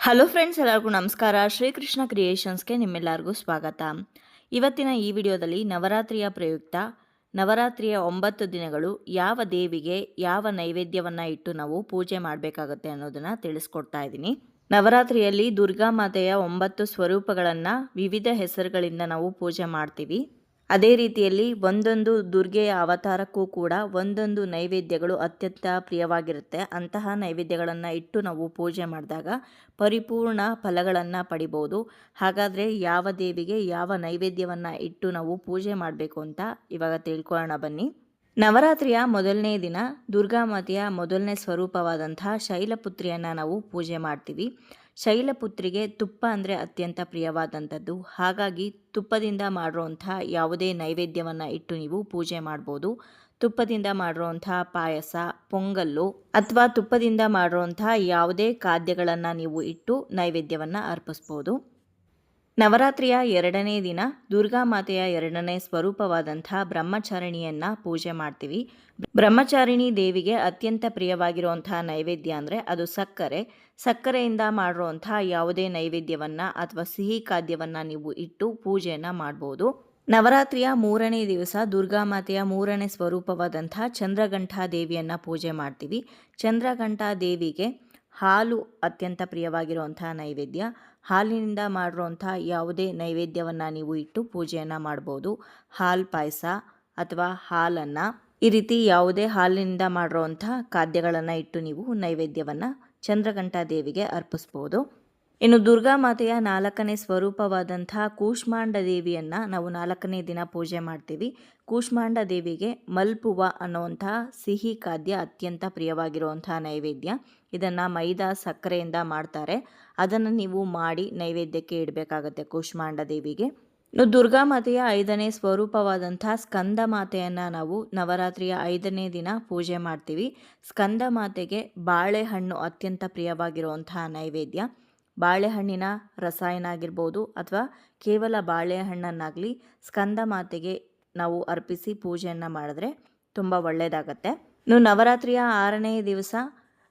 Hello friends, ಎಲ್ಲರಿಗೂ ನಮಸ್ಕಾರ. ಶ್ರೀಕೃಷ್ಣ ಕ್ರಿಯೇಷನ್ಸ್ಗೆ ನಿಮ್ಮೆಲ್ಲರಿಗೂ ಸ್ವಾಗತ. ಇವತ್ತಿನ ಈ ವಿಡಿಯೋದಲ್ಲಿ ನವರಾತ್ರಿಯ ಪ್ರಯುಕ್ತ, ನವರಾತ್ರಿಯ ಒಂಬತ್ತು ದಿನಗಳು ಯಾವ ದೇವಿಗೆ ಯಾವ ನೈವೇದ್ಯವನ್ನು ಇಟ್ಟು ನಾವು ಪೂಜೆ ಮಾಡಬೇಕಾಗುತ್ತೆ ಅನ್ನೋದನ್ನು ತಿಳಿಸ್ಕೊಡ್ತಾ ಇದ್ದೀನಿ. ನವರಾತ್ರಿಯಲ್ಲಿ ದುರ್ಗಾ ಮಾತೆಯ ಒಂಬತ್ತು ಸ್ವರೂಪಗಳನ್ನು ವಿವಿಧ ಹೆಸರುಗಳಿಂದ ನಾವು ಪೂಜೆ ಮಾಡ್ತೀವಿ. ಅದೇ ರೀತಿಯಲ್ಲಿ ಒಂದೊಂದು ದುರ್ಗೆಯ ಅವತಾರಕ್ಕೂ ಕೂಡ ಒಂದೊಂದು ನೈವೇದ್ಯಗಳು ಅತ್ಯಂತ ಪ್ರಿಯವಾಗಿರುತ್ತೆ. ಅಂತಹ ನೈವೇದ್ಯಗಳನ್ನು ಇಟ್ಟು ನಾವು ಪೂಜೆ ಮಾಡಿದಾಗ ಪರಿಪೂರ್ಣ ಫಲಗಳನ್ನು ಪಡಿಬೋದು. ಹಾಗಾದರೆ ಯಾವ ದೇವಿಗೆ ಯಾವ ನೈವೇದ್ಯವನ್ನು ಇಟ್ಟು ನಾವು ಪೂಜೆ ಮಾಡಬೇಕು ಅಂತ ಇವಾಗ ತಿಳ್ಕೊಳ್ಳೋಣ ಬನ್ನಿ. ನವರಾತ್ರಿಯ ಮೊದಲನೇ ದಿನ ದುರ್ಗಾಮಾತೆಯ ಮೊದಲನೇ ಸ್ವರೂಪವಾದಂತಹ ಶೈಲಪುತ್ರಿಯನ್ನು ನಾವು ಪೂಜೆ ಮಾಡ್ತೀವಿ. ಶೈಲಪುತ್ರಿಗೆ ತುಪ್ಪ ಅಂದರೆ ಅತ್ಯಂತ ಪ್ರಿಯವಾದಂಥದ್ದು. ಹಾಗಾಗಿ ತುಪ್ಪದಿಂದ ಮಾಡಿರುವಂಥ ಯಾವುದೇ ನೈವೇದ್ಯವನ್ನು ಇಟ್ಟು ನೀವು ಪೂಜೆ ಮಾಡ್ಬೋದು. ತುಪ್ಪದಿಂದ ಮಾಡಿರುವಂಥ ಪಾಯಸ, ಪೊಂಗಲ್ಲು ಅಥವಾ ತುಪ್ಪದಿಂದ ಮಾಡಿರುವಂಥ ಯಾವುದೇ ಖಾದ್ಯಗಳನ್ನು ನೀವು ಇಟ್ಟು ನೈವೇದ್ಯವನ್ನು ಅರ್ಪಿಸ್ಬೋದು. ನವರಾತ್ರಿಯ ಎರಡನೇ ದಿನ, ದುರ್ಗಾ ಮಾತೆಯ ಎರಡನೇ ಸ್ವರೂಪವಾದಂಥ ಬ್ರಹ್ಮಚಾರಿಣಿಯನ್ನು ಪೂಜೆ ಮಾಡ್ತೀವಿ. ಬ್ರಹ್ಮಚಾರಿಣಿ ದೇವಿಗೆ ಅತ್ಯಂತ ಪ್ರಿಯವಾಗಿರುವಂತಹ ನೈವೇದ್ಯ ಅಂದರೆ ಅದು ಸಕ್ಕರೆ. ಸಕ್ಕರೆಯಿಂದ ಮಾಡಿರುವಂಥ ಯಾವುದೇ ನೈವೇದ್ಯವನ್ನು ಅಥವಾ ಸಿಹಿ ಖಾದ್ಯವನ್ನು ನೀವು ಇಟ್ಟು ಪೂಜೆಯನ್ನು ಮಾಡ್ಬೋದು. ನವರಾತ್ರಿಯ ಮೂರನೇ ದಿವಸ, ದುರ್ಗಾ ಮಾತೆಯ ಮೂರನೇ ಸ್ವರೂಪವಾದಂಥ ಚಂದ್ರಗಂಠ ದೇವಿಯನ್ನು ಪೂಜೆ ಮಾಡ್ತೀವಿ. ಚಂದ್ರಗಂಠ ದೇವಿಗೆ ಹಾಲು ಅತ್ಯಂತ ಪ್ರಿಯವಾಗಿರುವಂತಹ ನೈವೇದ್ಯ. ಹಾಲಿನಿಂದ ಮಾಡಿರುವಂಥ ಯಾವುದೇ ನೈವೇದ್ಯವನ್ನು ನೀವು ಇಟ್ಟು ಪೂಜೆಯನ್ನು ಮಾಡ್ಬೋದು. ಹಾಲು ಪಾಯಸ ಅಥವಾ ಹಾಲನ್ನು ಈ ರೀತಿ ಯಾವುದೇ ಹಾಲಿನಿಂದ ಮಾಡಿರುವಂಥ ಖಾದ್ಯಗಳನ್ನು ಇಟ್ಟು ನೀವು ನೈವೇದ್ಯವನ್ನು ಚಂದ್ರಘಂಟಾ ದೇವಿಗೆ ಅರ್ಪಿಸ್ಬೋದು. ಇನ್ನು ದುರ್ಗಾ ಮಾತೆಯ ನಾಲ್ಕನೇ ಸ್ವರೂಪವಾದಂತಹ ಕೂಷ್ಮಾಂಡ ದೇವಿಯನ್ನು ನಾವು ನಾಲ್ಕನೇ ದಿನ ಪೂಜೆ ಮಾಡ್ತೀವಿ. ಕೂಷ್ಮಾಂಡ ದೇವಿಗೆ ಮಲ್ಪುವ ಅನ್ನುವಂತಹ ಸಿಹಿ ಖಾದ್ಯ ಅತ್ಯಂತ ಪ್ರಿಯವಾಗಿರುವಂತಹ ನೈವೇದ್ಯ. ಇದನ್ನು ಮೈದಾ ಸಕ್ಕರೆಯಿಂದ ಮಾಡ್ತಾರೆ. ಅದನ್ನು ನೀವು ಮಾಡಿ ನೈವೇದ್ಯಕ್ಕೆ ಇಡಬೇಕಾಗತ್ತೆ ಕೂಷ್ಮಾಂಡ ದೇವಿಗೆ. ಇನ್ನು ದುರ್ಗಾ ಮಾತೆಯ ಐದನೇ ಸ್ವರೂಪವಾದಂಥ ಸ್ಕಂದ ಮಾತೆಯನ್ನು ನಾವು ನವರಾತ್ರಿಯ ಐದನೇ ದಿನ ಪೂಜೆ ಮಾಡ್ತೀವಿ. ಸ್ಕಂದ ಮಾತೆಗೆ ಬಾಳೆಹಣ್ಣು ಅತ್ಯಂತ ಪ್ರಿಯವಾಗಿರುವಂತಹ ನೈವೇದ್ಯ. ಬಾಳೆಹಣ್ಣಿನ ರಸಾಯನ ಆಗಿರ್ಬೋದು ಅಥವಾ ಕೇವಲ ಬಾಳೆಹಣ್ಣನ್ನಾಗಲಿ ಸ್ಕಂದ ಮಾತೆಗೆ ನಾವು ಅರ್ಪಿಸಿ ಪೂಜೆಯನ್ನು ಮಾಡಿದ್ರೆ ತುಂಬ ಒಳ್ಳೆಯದಾಗತ್ತೆ ಇನ್ನು ನವರಾತ್ರಿಯ ಆರನೇ ದಿವಸ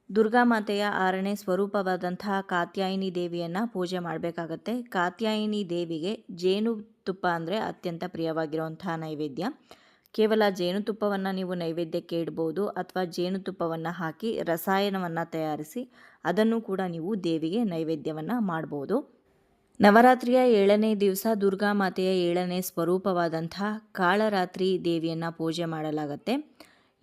ದುರ್ಗಾಮಾತೆಯ ಆರನೇ ಸ್ವರೂಪವಾದಂತಹ ಕಾತ್ಯಾಯಿನಿ ದೇವಿಯನ್ನು ಪೂಜೆ ಮಾಡಬೇಕಾಗತ್ತೆ. ಕಾತ್ಯಾಯಿನಿ ದೇವಿಗೆ ಜೇನು ತುಪ್ಪ ಅಂದರೆ ಅತ್ಯಂತ ಪ್ರಿಯವಾಗಿರುವಂತಹ ನೈವೇದ್ಯ. ಕೇವಲ ಜೇನುತುಪ್ಪವನ್ನು ನೀವು ನೈವೇದ್ಯಕ್ಕೆ ಇಡ್ಬೋದು ಅಥವಾ ಜೇನುತುಪ್ಪವನ್ನು ಹಾಕಿ ರಸಾಯನವನ್ನು ತಯಾರಿಸಿ ಅದನ್ನು ಕೂಡ ನೀವು ದೇವಿಗೆ ನೈವೇದ್ಯವನ್ನು ಮಾಡ್ಬೋದು. ನವರಾತ್ರಿಯ ಏಳನೇ ದಿವಸ ದುರ್ಗಾ ಮಾತೆಯ ಏಳನೇ ಸ್ವರೂಪವಾದಂಥ ಕಾಳರಾತ್ರಿ ದೇವಿಯನ್ನು ಪೂಜೆ ಮಾಡಲಾಗತ್ತೆ.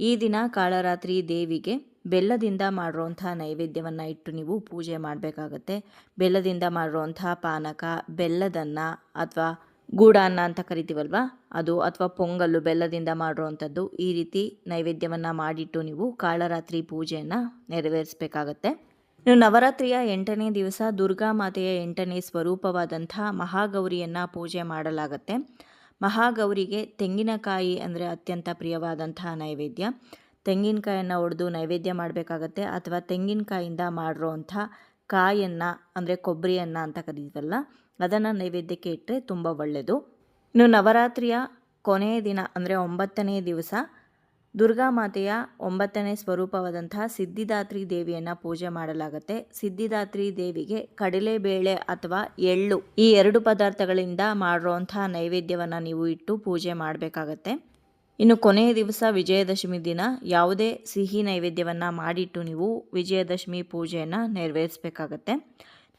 ಈ ದಿನ ಕಾಳರಾತ್ರಿ ದೇವಿಗೆ ಬೆಲ್ಲದಿಂದ ಮಾಡಿರೋಂಥ ನೈವೇದ್ಯವನ್ನು ಇಟ್ಟು ನೀವು ಪೂಜೆ ಮಾಡಬೇಕಾಗತ್ತೆ. ಬೆಲ್ಲದಿಂದ ಮಾಡಿರುವಂಥ ಪಾನಕ, ಬೆಲ್ಲದನ್ನ ಅಥವಾ ಗೂಡಾನ್ನ ಅಂತ ಕರಿತೀವಲ್ವ? ಅದು ಅಥವಾ ಪೊಂಗಲ್ಲು ಬೆಲ್ಲದಿಂದ ಮಾಡಿರುವಂಥದ್ದು ಈ ರೀತಿ ನೈವೇದ್ಯವನ್ನು ಮಾಡಿಟ್ಟು ನೀವು ಕಾಳರಾತ್ರಿ ಪೂಜೆಯನ್ನು ನೆರವೇರಿಸಬೇಕಾಗತ್ತೆ. ನೀವು ನವರಾತ್ರಿಯ ಎಂಟನೇ ದಿವಸ ದುರ್ಗಾ ಮಾತೆಯ ಎಂಟನೇ ಸ್ವರೂಪವಾದಂಥ ಮಹಾಗೌರಿಯನ್ನು ಪೂಜೆ ಮಾಡಲಾಗತ್ತೆ. ಮಹಾಗೌರಿಗೆ ತೆಂಗಿನಕಾಯಿ ಅಂದರೆ ಅತ್ಯಂತ ಪ್ರಿಯವಾದಂತಹ ನೈವೇದ್ಯ. ತೆಂಗಿನಕಾಯನ್ನು ಒಡೆದು ನೈವೇದ್ಯ ಮಾಡಬೇಕಾಗತ್ತೆ ಅಥವಾ ತೆಂಗಿನಕಾಯಿಂದ ಮಾಡಿರೋವಂಥ ಕಾಯನ್ನು ಅಂದರೆ ಕೊಬ್ಬರಿಯನ್ನು ಅಂತ ಕರೀತೀವಲ್ಲ ಅದನ್ನು ನೈವೇದ್ಯಕ್ಕೆ ಇಟ್ಟರೆ ತುಂಬ ಒಳ್ಳೆಯದು. ಇನ್ನು ನವರಾತ್ರಿಯ ಕೊನೆಯ ದಿನ, ಅಂದರೆ ಒಂಬತ್ತನೇ ದಿವಸ, ದುರ್ಗಾ ಮಾತೆಯ ಒಂಬತ್ತನೇ ಸ್ವರೂಪವಾದಂತಹ ಸಿದ್ಧಿದಾತ್ರಿ ದೇವಿಯನ್ನು ಪೂಜೆ ಮಾಡಲಾಗುತ್ತೆ. ಸಿದ್ಧಿದಾತ್ರಿ ದೇವಿಗೆ ಕಡಲೆಬೇಳೆ ಅಥವಾ ಎಳ್ಳು ಈ ಎರಡು ಪದಾರ್ಥಗಳಿಂದ ಮಾಡಿರುವಂತಹ ನೈವೇದ್ಯವನ್ನು ನೀವು ಇಟ್ಟು ಪೂಜೆ ಮಾಡಬೇಕಾಗತ್ತೆ. ಇನ್ನು ಕೊನೆಯ ದಿವಸ ವಿಜಯದಶಮಿ ದಿನ, ಯಾವುದೇ ಸಿಹಿ ನೈವೇದ್ಯವನ್ನು ಮಾಡಿಟ್ಟು ನೀವು ವಿಜಯದಶಮಿ ಪೂಜೆಯನ್ನು ನೆರವೇರಿಸಬೇಕಾಗತ್ತೆ.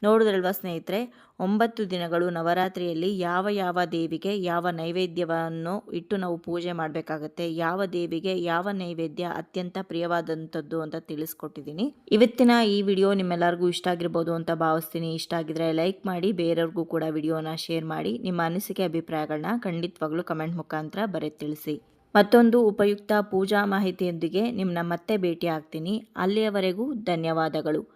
ನೋಡಿದ್ರಲ್ವ ಸ್ನೇಹಿತರೆ, ಒಂಬತ್ತು ದಿನಗಳು ನವರಾತ್ರಿಯಲ್ಲಿ ಯಾವ ಯಾವ ದೇವಿಗೆ ಯಾವ ನೈವೇದ್ಯವನ್ನು ಇಟ್ಟು ನಾವು ಪೂಜೆ ಮಾಡಬೇಕಾಗತ್ತೆ, ಯಾವ ದೇವಿಗೆ ಯಾವ ನೈವೇದ್ಯ ಅತ್ಯಂತ ಪ್ರಿಯವಾದಂಥದ್ದು ಅಂತ ತಿಳಿಸ್ಕೊಟ್ಟಿದ್ದೀನಿ. ಇವತ್ತಿನ ಈ ವಿಡಿಯೋ ನಿಮ್ಮೆಲ್ಲರಿಗೂ ಇಷ್ಟ ಆಗಿರ್ಬೋದು ಅಂತ ಭಾವಿಸ್ತೀನಿ. ಇಷ್ಟ ಆಗಿದ್ರೆ ಲೈಕ್ ಮಾಡಿ, ಬೇರೆಯವ್ರಿಗೂ ಕೂಡ ವಿಡಿಯೋನ ಶೇರ್ ಮಾಡಿ, ನಿಮ್ಮ ಅನಿಸಿಕೆ ಅಭಿಪ್ರಾಯಗಳನ್ನ ಖಂಡಿತವಾಗ್ಲೂ ಕಮೆಂಟ್ ಮುಖಾಂತರ ಬರೆ ತಿಳಿಸಿ. ಮತ್ತೊಂದು ಉಪಯುಕ್ತ ಪೂಜಾ ಮಾಹಿತಿಯೊಂದಿಗೆ ನಿಮ್ಮನ್ನ ಮತ್ತೆ ಭೇಟಿ ಆಗ್ತೀನಿ ಅಲ್ಲಿಯವರೆಗೂ ಧನ್ಯವಾದಗಳು.